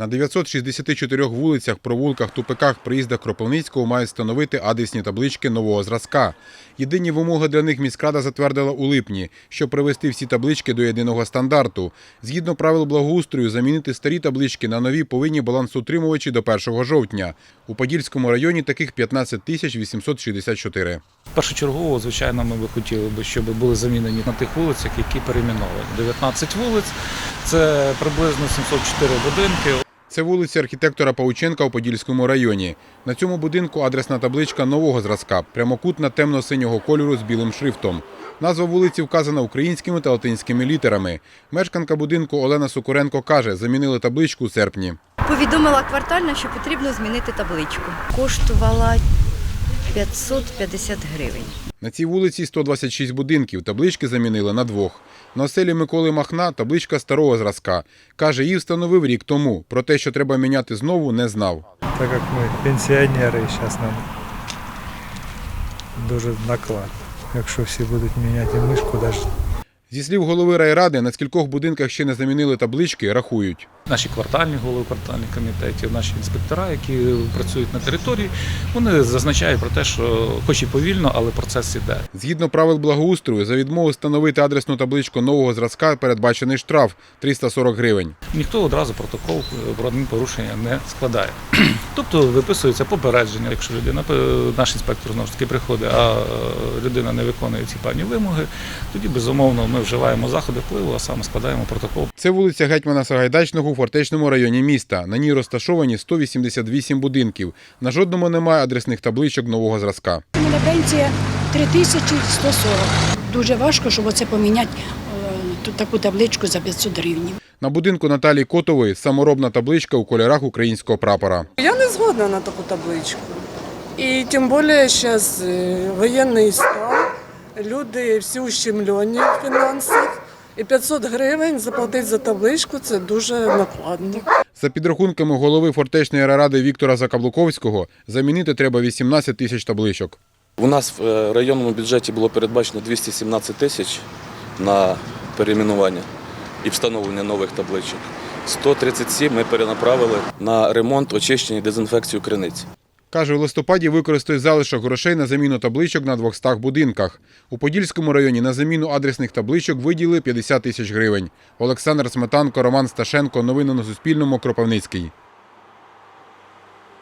На 964 вулицях, провулках, тупиках, приїздах Кропивницького мають встановити адресні таблички нового зразка. Єдині вимоги для них міськрада затвердила у липні, щоб привести всі таблички до єдиного стандарту. Згідно правил благоустрою, замінити старі таблички на нові повинні балансоутримувачі до 1 жовтня. У Подільському районі таких 15 тисяч 864. Першочергово, звичайно, ми би хотіли би, щоб були замінені на тих вулицях, які перейменовані. 19 вулиць, це приблизно 704 будинки. Це вулиця архітектора Паученка у Подільському районі. На цьому будинку адресна табличка нового зразка, прямокутна темно-синього кольору з білим шрифтом. Назва вулиці вказана українськими та латинськими літерами. Мешканка будинку Олена Сукуренко каже, замінили табличку у серпні. Повідомила квартально, що потрібно змінити табличку. Коштувала 550 гривень. На цій вулиці 126 будинків, таблички замінили на двох. На оселі Миколи Махна табличка старого зразка. Каже, її встановив рік тому. Про те, що треба міняти знову, не знав. так як ми пенсіонери, зараз нам дуже наклад. Якщо всі будуть міняти мишку, навіть Зі слів голови райради, на скількох будинках ще не замінили таблички, рахують. Наші квартальні голови квартальних комітетів, наші інспектора, які працюють на території, вони зазначають про те, що хоч і повільно, але процес іде. Згідно правил благоустрою, за відмову встановити адресну табличку нового зразка передбачений штраф 340 гривень. Ніхто одразу протокол про адмінпорушення не складає. Тобто виписується попередження, якщо людина, е, наш інспектор знову ж таки приходить, а е, людина не виконує ці певні вимоги, тоді безумовно ми вживаємо заходи впливу, а саме складаємо протокол Це вулиця Гетьмана Сагайдачного у Фортечному районі міста. На ній розташовані 188 будинків. На жодному немає адресних табличок нового зразка. У мене пенсія 3140. Дуже важко, щоб оце поміняти е, таку табличку за 500 гривень. На будинку Наталії Котової саморобна табличка у кольорах українського прапора. Я згодна на таку табличку. І тим більше зараз воєнний стан, люди всі ущемлені в фінансах. І 500 гривень заплатити за табличку це дуже накладно. За підрахунками голови фортечної ради Віктора Закаблуковського, замінити треба 18 тисяч табличок. У нас в е, районному бюджеті було передбачено 217 тисяч на перейменування і встановлення нових табличок. 137 ми перенаправили на ремонт, очищення і дезінфекцію криниць. Каже, у листопаді використає залишок грошей на заміну табличок на 200 будинках. У Подільському районі на заміну адресних табличок виділили 50 тисяч гривень. Олександр Сметанко, Роман Сташенко. Новини на Суспільному. Кропивницький.